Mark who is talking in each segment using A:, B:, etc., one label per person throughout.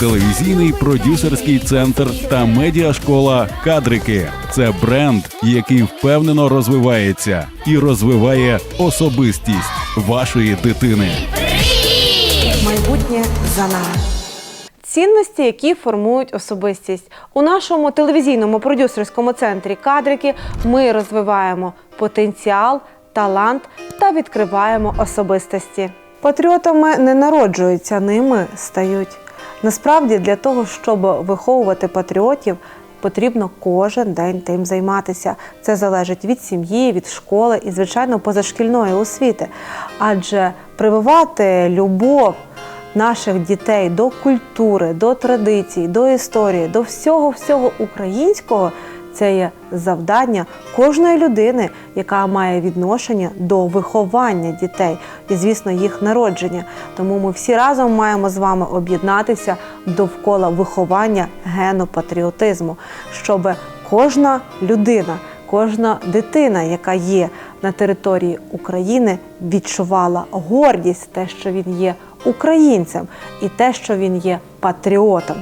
A: телевізійний продюсерський центр та медіашкола Кадрики. Це бренд, який впевнено розвивається і розвиває особистість вашої дитини.
B: Майбутнє за нами. Цінності, які формують особистість. У нашому телевізійному продюсерському центрі кадрики ми розвиваємо потенціал, талант та відкриваємо особистості. Патріотами не народжуються, ними стають. Насправді, для того, щоб виховувати патріотів, потрібно кожен день тим займатися. Це залежить від сім'ї, від школи і, звичайно, позашкільної освіти. Адже прививати любов наших дітей до культури, до традицій, до історії, до всього всього українського. Це є завдання кожної людини, яка має відношення до виховання дітей і, звісно, їх народження. Тому ми всі разом маємо з вами об'єднатися довкола виховання гену патріотизму, щоб кожна людина, кожна дитина, яка є на території України, відчувала гордість, те, що він є українцем, і те, що він є патріотом.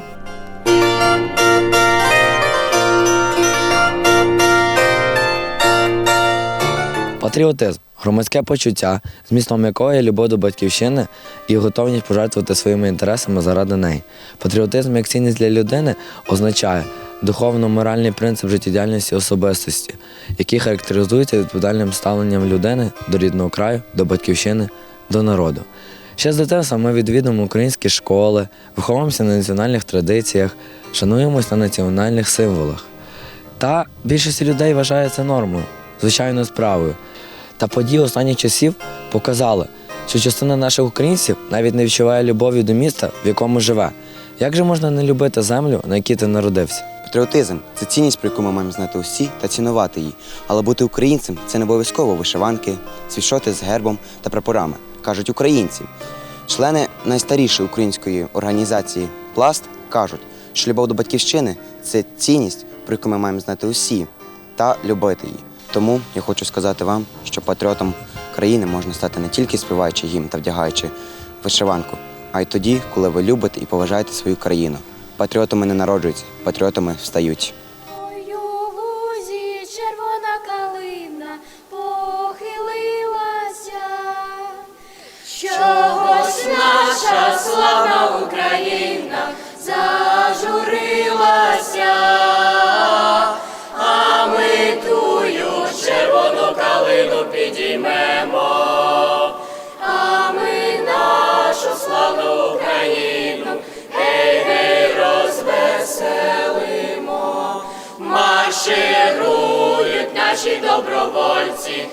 C: Патріотизм громадське почуття, змістом якого є любов до батьківщини і готовність пожертвувати своїми інтересами заради неї. Патріотизм як цінність для людини означає духовно-моральний принцип життєдіяльності особистості, який характеризується відповідальним ставленням людини до рідного краю, до батьківщини, до народу. Ще з дитинства ми відвідуємо українські школи, виховуємося на національних традиціях, шануємося на національних символах. Та більшість людей вважає це нормою, звичайною справою. Та події останніх часів показали, що частина наших українців навіть не відчуває любові до міста, в якому живе. Як же можна не любити землю, на якій ти народився?
D: Патріотизм це цінність, про яку ми маємо знати усі та цінувати її. Але бути українцем це не обов'язково вишиванки, світшоти з гербом та прапорами, кажуть українці. Члени найстарішої української організації Пласт кажуть, що любов до батьківщини це цінність, про яку ми маємо знати усі та любити її. Тому я хочу сказати вам, що патріотом країни можна стати не тільки співаючи гімн та вдягаючи вишиванку, а й тоді, коли ви любите і поважаєте свою країну. Патріотами не народжуються, патріотами встають.
E: Червона калина похилилася. Чогось наша славна Україна наші добровольці.